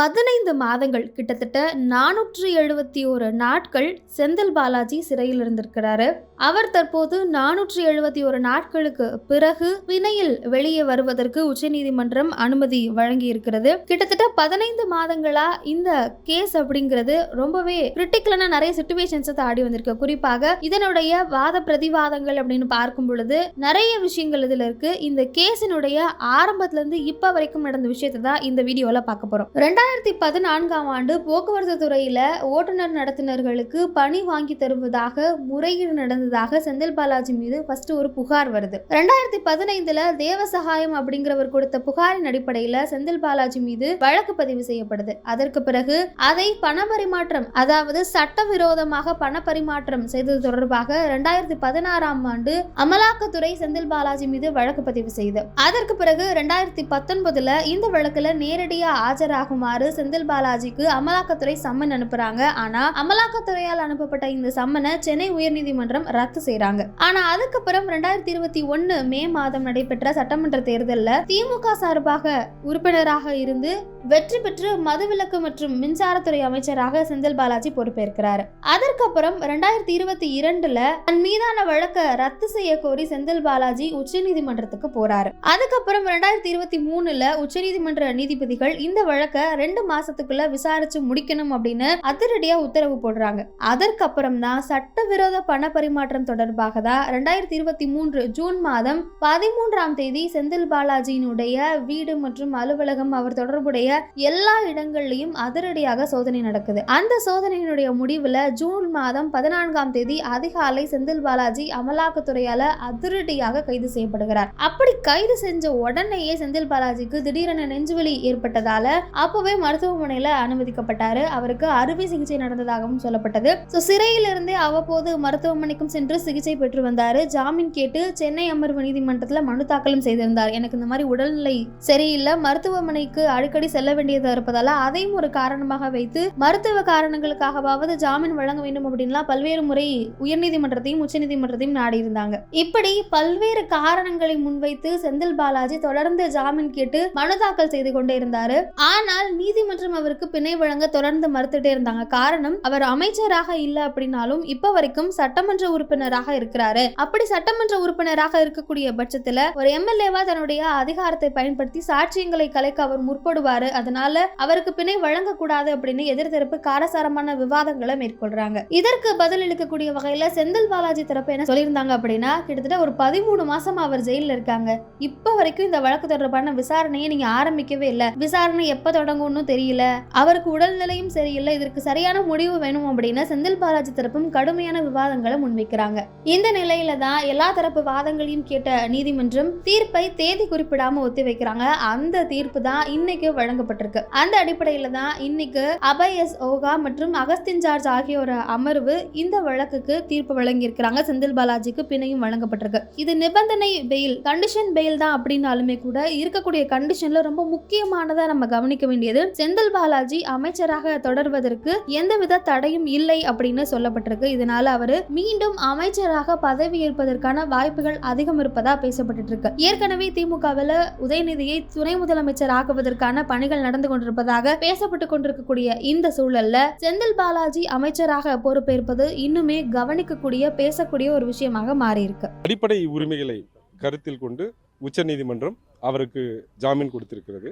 பதினைந்து மாதங்கள் கிட்டத்தட்ட நானூற்று எழுபத்தி ஒரு நாட்கள் செந்தில் பாலாஜி சிறையில் இருந்திருக்கிறாரு. அவர் தற்போது நானூற்று எழுபத்தி ஒரு நாட்களுக்கு பிறகு பிணையில் வெளியே வருவதற்கு உச்சநீதிமன்றம் அனுமதி வழங்கி இருக்கிறது கிட்டத்தட்ட பதினைந்து மாதங்களா இந்த கேஸ் அப்படிங்கிறது ரொம்பவே கிரிட்டிக்கலான நிறைய சுச்சுவேஷன்ஸை தாடி வந்திருக்கு. குறிப்பாக இதனுடைய வாத பிரதிவாதங்கள் அப்படின்னு பார்க்கும் பொழுது நிறைய விஷயங்கள் இதுல இருக்கு. இந்த கேஸினுடைய ஆரம்பத்துல இருந்து இப்ப வரைக்கும் நடந்த விஷயத்தை தான் இந்த வீடியோல பார்க்க போறோம். ரெண்டாயிரத்தி பதினான்காம் ஆண்டு போக்குவரத்து துறையில ஓட்டுநர் நடத்துனர்களுக்கு பணி வாங்கி தருவதாக முறையீடு நடந்ததாக செந்தில் பாலாஜி மீது ஃபர்ஸ்ட் ஒரு புகார் வருது. ரெண்டாயிரத்தி பதினைந்துல தேவசகாயம் அப்படிங்கிறவர் கொடுத்த புகாரின் அடிப்படையில செந்தில் பாலாஜி மீது வழக்கு பதிவு செய்யப்படுது. அதற்கு பிறகு அதை பண பரிமாற்றம் அதாவது சட்டவிரோதமாக பணப்பரிமாற்றம் செய்தது தொடர்பாக ரெண்டாயிரத்தி பதினாறாம் ஆண்டு அமலாக்கத்துறை செந்தில் பாலாஜி மீது வழக்கு பதிவு செய்து. அதற்கு பிறகு ரெண்டாயிரத்தி பத்தொன்பதுல இந்த வழக்குல நேரடியாக ஆஜராகுமாறு செந்தில் பாலாஜிக்கு அமலாக்கத்துறை சம்மன் அனுப்புறாங்க. ஆனா அமலாக்கத்துறையால் அனுப்பப்பட்ட இந்த சம்மனை சென்னை உயர்நீதிமன்றம் ரத்து செய்யறாங்க ஆனா அதுக்கப்புறம் ரெண்டாயிரத்தி இருபத்தி ஒன்னு மே மாதம் நடைபெற்ற சட்டமன்ற தேர்தலில் திமுக சார்பாக உறுப்பினராக இருந்து வெற்றி பெற்று மதுவிலக்கு மற்றும் மின்சாரத்துறை அமைச்சராக செந்தில் பாலாஜி பொறுப்பேற்கிறார். அதற்கப்புறம் ரெண்டாயிரத்தி இருபத்தி இரண்டுல தன் மீதான வழக்கை ரத்து செய்ய கோரி செந்தில் பாலாஜி உச்சநீதிமன்றத்துக்கு போறாரு. அதுக்கப்புறம் ரெண்டாயிரத்தி இருபத்தி மூணுல உச்சநீதிமன்ற நீதிபதிகள் இந்த வழக்கை ரெண்டு மாசத்துக்குள்ள விசாரிச்சு முடிக்கணும் அப்படின்னு அதிரடியா உத்தரவு போடுறாங்க. அதற்கப்புறம் தான் சட்டவிரோத பண பரிமாற்றம் தொடர்பாக தான் ரெண்டாயிரத்தி இருபத்தி மூன்று ஜூன் மாதம் பதிமூன்றாம் தேதி செந்தில் பாலாஜியினுடைய வீடு மற்றும் அலுவலகம் அவர் தொடர்புடைய எல்லா இடங்கள்லையும் அதிரடியாக சோதனை நடக்குது. அந்த சோதனையினுடைய முடிவுல ஜூன் மாதம் பதினான்காம் தேதி அதிகாலை செந்தில் பாலாஜி அமலாக்கத்துறையால அதிரடியாக கைது செய்யப்படுகிறார். அப்படி கைது செஞ்ச உடனேயே செந்தில் பாலாஜிக்கு திடீரென நெஞ்சுவலி ஏற்பட்டதால அப்பவே மருத்துவமனையில் அனுமதிக்கப்பட்டார். அவருக்கு அறுவை சிகிச்சை நடந்ததாகவும் சொல்லப்பட்டது. ஸோ சிறையிலிருந்தே அவ்வப்போது மருத்துவமனைக்கும் சென்று சிகிச்சை பெற்று வந்தார். ஜாமீன் கேட்டு சென்னை அமர்வு நீதிமன்றத்தில் மனு தாக்கலும் செய்திருந்தார். எனக்கு இந்த மாதிரி உடல்நிலை சரியில்லை. மருத்துவமனைக்கு அடிக்கடி செல்ல வேண்டியதாக இருப்பதால் அதையும் ஒரு காரணமாக வைத்து மருத்துவ காரணங்களுக்காகவாவது ஜாமீன் வழங்க வேண்டும் அப்படின்லாம் பல்வேறு முறை உயர்நீதிமன்றத்தையும் உச்சநீதிமன்றத்தையும் நாடியிருந்தாங்க. இப்படி பல்வேறு காரணங்களை முன்வைத்து செந்தில் பாலாஜி தொடர்ந்து ஜாமீன் கேட்டு மனு தாக்கல் செய்து கொண்டே இருந்தாரு. ஆனால் நீதிமன்றம் அவருக்கு பிணை வழங்க தொடர்ந்து மறுத்துட்டே இருந்தாங்க. காரணம் அவர் அமைச்சராக இல்ல அப்படின்னாலும் இப்ப வரைக்கும் சட்டமன்ற உறுப்பினராக இருக்கிறாரு. அப்படி சட்டமன்ற உறுப்பினராக இருக்கக்கூடிய பட்சத்துல ஒரு எம்எல்ஏவா தன்னுடைய அதிகாரத்தை பயன்படுத்தி சாட்சியங்களை கலைக்க அவர் முற்படுவாரு. அதனால அவருக்கு பிணை வழங்கக்கூடாது அப்படின்னு எதிர்த்தரப்பு காரசாரமான விவாதங்களை மேற்கொள்றாங்க. இதற்கு பதில் அளிக்கக்கூடிய வகையில செந்தில் பாலாஜி தரப்பு என்ன சொல்லியிருந்தாங்க அப்படின்னா கிட்டத்தட்ட ஒரு பதிமூணு மாசமா அவர் ஜெயில இருக்காங்க. இப்ப வரைக்கும் இந்த வழக்கு தொடர்பான விசாரணையை நீங்க ஆரம்பிக்கவே இல்லை. விசாரணை எப்ப தொடங்கும் ஒன்றும் தெரியல. அவருக்கு உடல்நிலையும் சரியில்லை. இதற்கு சரியான முடிவு வேணும் அப்படின்னு செந்தில் பாலாஜி தரப்பும் கடுமையான விவாதங்களை முன்வைக்கிறாங்க. இந்த நிலையில தான் எல்லா தரப்பு வாதங்களையும் கேட்ட நீதிமன்றம் தீர்ப்பை தேதி குறிப்பிடாம ஒத்தி வைக்கிறாங்க அந்த தீர்ப்பு தான் இன்னைக்கு வழங்கப்பட்டிருக்கு. அந்த அடிப்படையில தான் இன்னைக்கு அபய் எஸ் ஓகா மற்றும் அகஸ்தின் ஜார்ஜ் ஆகியோர அமர்வு இந்த வழக்குக்கு தீர்ப்பு வழங்கியிருக்கிறாங்க. செந்தில் பாலாஜிக்கு பிணையும் வழங்கப்பட்டிருக்கு. இது நிபந்தனை பெயில் கண்டிஷன் பெயில் தான் அப்படின்னாலுமே கூட இருக்கக்கூடிய கண்டிஷன்ல ரொம்ப முக்கியமானதா நம்ம கவனிக்க வேண்டியது செந்தில் பாலாஜி அமைச்சராக தொடர்வதற்கு எந்தவித தடையும் இல்லை அப்படின்னு சொல்லப்பட்டிருக்கு. இதனால அவரு மீண்டும் அமைச்சராக பதவி ஏற்பதற்கான வாய்ப்புகள் அதிகம் இருப்பதா பேசப்பட்டு இருக்கு ஏற்கனவே திமுகவில் உதயநிதியை துணை முதலமைச்சர் ஆக்குவதற்கான பணிகள் நடந்து கொண்டிருப்பதாக பேசப்பட்டு கொண்டிருக்கக்கூடிய இந்த சூழல்ல செந்தில் பாலாஜி அமைச்சராக பொறுப்பேற்பது இன்னுமே கவனிக்கக்கூடிய பேசக்கூடிய ஒரு விஷயமாக மாறியிருக்கு. அடிப்படை உரிமைகளை கருத்தில் கொண்டு உச்சநீதிமன்றம் அவருக்கு ஜாமீன் கொடுத்திருக்கிறது.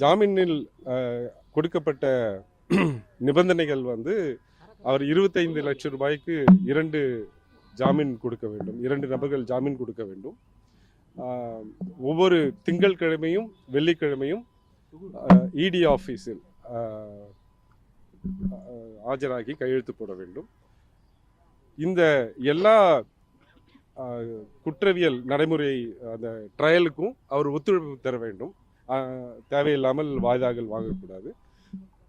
ஜாமீனில் கொடுக்கப்பட்ட நிபந்தனைகள் வந்து அவர் இருபத்தைந்து லட்சம் ரூபாய்க்கு இரண்டு ஜாமீன் கொடுக்க வேண்டும். இரண்டு நபர்கள் ஜாமீன் கொடுக்க வேண்டும். ஒவ்வொரு திங்கட்கிழமையும் வெள்ளிக்கிழமையும் இடி ஆஃபீஸில் ஆஜராகி கையெழுத்து போட வேண்டும். இந்த எல்லா குற்றவியல் நடைமுறை அந்த ட்ரையலுக்கும் அவர் ஒத்துழைப்பு தர வேண்டும். தேவையில்லாமல் வாய்தாக்கள் வாங்கக்கூடாது.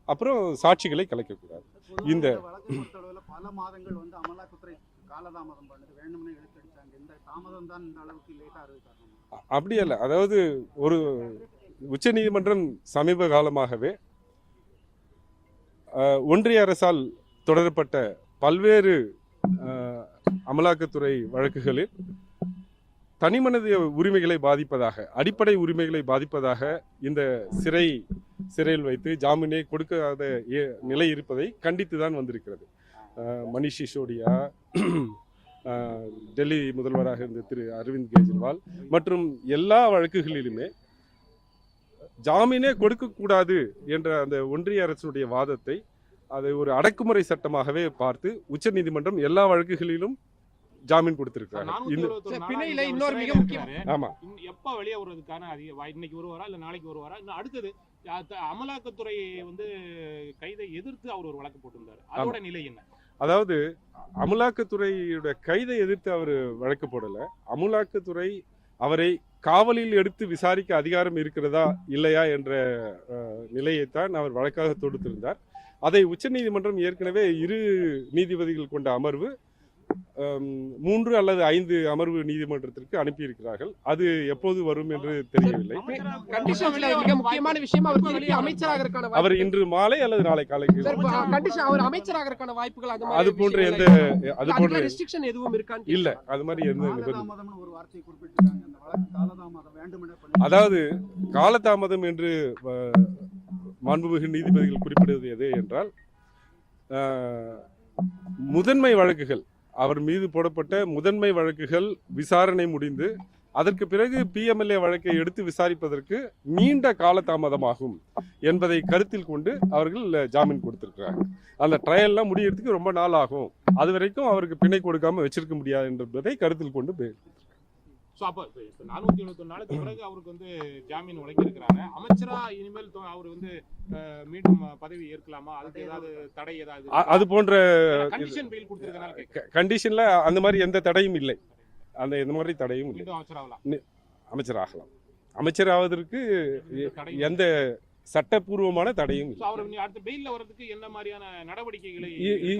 அப்புறம் சாட்சிகளை கலைக்கக்கூடாது. இந்த பல மாதங்கள் வந்து அமலாக்கத்துறை காலதாமதம் பண்ணுது. வேணும்னே இழுத்தடிச்சாங்க இந்த தாமதம் தான் இந்த அளவுக்கு லேட்டா அறிவித்தாங்க அ- அப்படி அல்ல. அதாவது ஒரு உச்சநீதிமன்றம் சமீப காலமாகவே ஒன்றிய அரசால் தொடரப்பட்ட பல்வேறு அமலாக்கத்துறை வழக்குகளில் தனிமனித உரிமைகளை பாதிப்பதாக அடிப்படை உரிமைகளை பாதிப்பதாக இந்த சிறை சிறையில் வைத்து ஜாமீனை கொடுக்காத ஏ- நிலை இருப்பதை கண்டித்து தான் வந்திருக்கிறது மணிஷ் சிசோடியா டெல்லி முதல்வராக இருந்த திரு அரவிந்த் கெஜ்ரிவால் மற்றும் எல்லா வழக்குகளிலுமே ஜாமீனே கொடுக்கக்கூடாது என்ற அந்த ஒன்றிய அரசுடைய வாதத்தை அதை ஒரு அடக்குமுறை சட்டமாகவே பார்த்து உச்சநீதிமன்றம் எல்லா வழக்குகளிலும் ஜாமீன் சார், பிணையில இன்னொரு மிக முக்கியம். ஆமா. எப்ப வெளியே வருவதற்கான அதிக இன்னைக்கு வருவாரா இல்ல நாளைக்கு வருவாரா? இன்னும் அடுத்தது அமலாக்கத்துறை வந்து கைதை எதிர்த்து அவர் ஒரு வழக்கு போட்டிருந்தாரு. அதோட நிலை என்ன? அதாவது அமலாக்கத்துறையோட கைதை எதிர்த்து அவர் வழக்கு போடல. அமலாக்கத்துறை அவரை காவலில் எடுத்து விசாரிக்க அதிகாரம் இருக்கிறதா இல்லையா என்ற நிலையைத்தான் அவர் வழக்காக தொடுத்திருந்தார். அதை உச்சநீதிமன்றம் ஏற்கனவே இரு நீதிபதிகள் கொண்ட அமர்வு அம், மூன்று அல்லது ஐந்து அமர்வு நீதிமன்றத்திற்கு அனுப்பியிருக்கிறார்கள். அது எப்போது வரும் என்று தெரியவில்லை. முக்கியமான விஷயம் அவர் இன்று மாலை அல்லது நாளை காலைக்கு சார் கண்டிஷன் அவர் அமைச்சராகிறதுக்கான வாய்ப்புகள் அது அது போன்ற எந்த அது போன்ற ரெஸ்ட்ரிக்ஷன் எதுவும் இல்ல அது மாதிரி எந்த அதாவது காலதாமதம் என்று மாண்புமிகு நீதிபதிகள் குறிப்பிடுவது எது என்றால் முதன்மை வழக்குகள் அவர் மீது போடப்பட்ட முதன்மை வழக்குகள் விசாரணை முடிந்து அதற்கு பிறகு பிஎம்எல்ஏ வழக்கை எடுத்து விசாரிப்பதற்கு நீண்ட காலதாமதமாகும் என்பதை கருத்தில் கொண்டு அவர்கள் ஜாமீன் கொடுத்துருக்கிறாங்க. அந்த ட்ரையல்லாம் முடியறதுக்கு ரொம்ப நாள் ஆகும். அது வரைக்கும் அவருக்கு பிணை கொடுக்காம வச்சிருக்க முடியாது என்பதை கருத்தில் கொண்டு பே- அப்ப நானூத்தி எழுபத்தி நாளுக்கு பிறகு அவருக்கு வந்து ஜாமீன் வழங்கி இருக்கிறாங்க அமைச்சரா இனிமேல் அவர் வந்து மீண்டும் பதவி ஏற்கலாமா? அதுக்கு ஏதாவது தடை ஏதாவது அது போன்ற கண்டிஷன் பெயில் கொடுத்திருக்கனால. கண்டிஷன்ல அந்த மாதிரி எந்த தடையும் இல்லை. அந்த இந்த மாதிரி தடையும் இல்லை. அமைச்சராகலாம். அமைச்சர் ஆகலாம் அமைச்சர் ஆவதற்கு எ- தடை எந்த சட்டப்பூர்வமான தடையும்?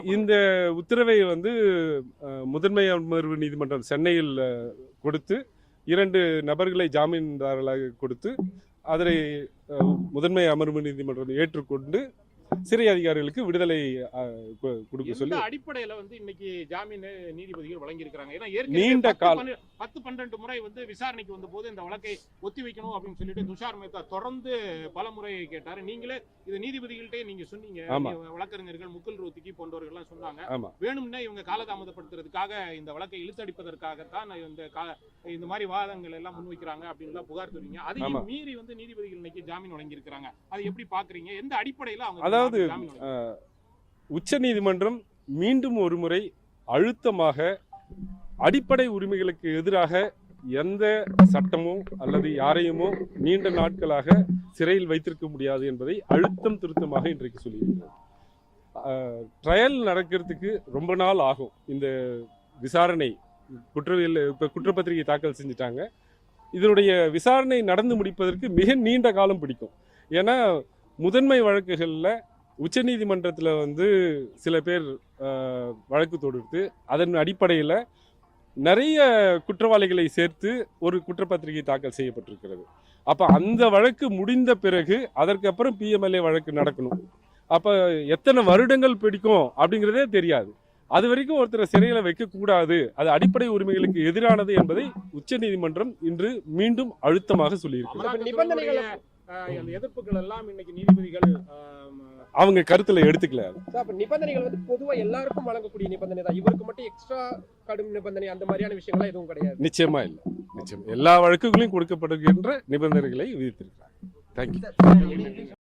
இந்த உத்தரவை வந்து முதன்மை அமர்வு நீதிமன்றம் சென்னையில் கொடுத்து இரண்டு நபர்களை ஜாமீன்தாரர்களாக கொடுத்து அதனை முதன்மை அமர்வு நீதிமன்றம் ஏற்றுக்கொண்டு சிறை அதிகாரிகளுக்கு விடுதலை கொடுக்க சொல்லி அடிப்படையில வந்து இன்னைக்கு ஜாமீன் நீதிபதிகள் வழங்கி இருக்காங்க ஏன்னா நீண்ட கால- பத்து பன்னெண்டு முறை வந்து விசாரணைக்கு வந்த போது இந்த வழக்கை ஒத்தி வைக்கணும் அப்படின்னு சொல்லிட்டு துஷார் மேத்தா தொடர்ந்து பல முறை கேட்டாரு. நீங்களே இது நீதிபதிகள்ட்டே நீங்க சொன்னீங்க. வழக்கறிஞர்கள் முகுல் ரோத்திக்கு போன்றவர்கள் எல்லாம் சொன்னாங்க வேணும்னே இவங்க காலதாமதப்படுத்துறதுக்காக இந்த வழக்கை இழுத்தடிப்பதற்காகத்தான் இந்த இந்த மாதிரி வாதங்கள் எல்லாம் முன்வைக்கிறாங்க அப்படின்னு புகார் தெரிவிங்க. அதையும் மீறி வந்து நீதிபதிகள் இன்னைக்கு ஜாமீன் வழங்கி இருக்காங்க அதை எப்படி பாக்குறீங்க? எந்த அடிப்படையில அவங்க அதாவது, உச்ச நீதிமன்றம் மீண்டும் ஒரு முறை அழுத்தமாக அடிப்படை உரிமைகளுக்கு எதிராக எந்த சட்டமோ அல்லது யாரையுமோ நீண்ட நாட்களாக சிறையில் வைத்திருக்க முடியாது என்பதை அழுத்தம் திருத்தமாக இன்றைக்கு சொல்லியிருக்கிறது ட்ரையல் நடக்கிறதுக்கு ரொம்ப நாள் ஆகும். இந்த விசாரணை குற்றவியல் இப்போ குற்றப்பத்திரிகை தாக்கல் செஞ்சுட்டாங்க. இதனுடைய விசாரணை நடந்து முடிப்பதற்கு மிக நீண்ட காலம் பிடிக்கும். ஏன்னா முதன்மை வழக்குகளில் உச்சநீதிமன்றத்தில் வந்து சில பேர் வழக்கு தொடுத்து அதன் அடிப்படையில் நிறைய குற்றவாளிகளை சேர்த்து ஒரு குற்றப்பத்திரிகை தாக்கல் செய்யப்பட்டிருக்கிறது. அப்போ அந்த வழக்கு முடிந்த பிறகு அதற்கப்புறம் பிஎம்எல்ஏ வழக்கு நடக்கணும். அப்போ எத்தனை வருடங்கள் பிடிக்கும் அப்படிங்கிறதே தெரியாது. அது வரைக்கும் ஒருத்தரை சிறையில் வைக்கக்கூடாது அது அடிப்படை உரிமைகளுக்கு எதிரானது என்பதை உச்சநீதிமன்றம் இன்று மீண்டும் அழுத்தமாக சொல்லியிருக்கிறது. எதிர்ப்புகள் எல்லாம் இன்னைக்கு நீதிபதிகள் அவங்க கருத்தில் எடுத்துக்கல. அப்ப நிபந்தனைகள் வந்து பொதுவா எல்லாருக்கும் வழங்கக்கூடிய நிபந்தனை தான். இவருக்கு மட்டும் எக்ஸ்ட்ரா கடும் நிபந்தனை அந்த மாதிரியான விஷயங்கள்லாம் எதுவும் கிடையாது. நிச்சயமா இல்லை. நிச்சயம். எல்லா வழக்குகளையும் கொடுக்கப்படுகின்ற நிபந்தனைகளை விதித்திருக்கிறார். தேங்க்யூ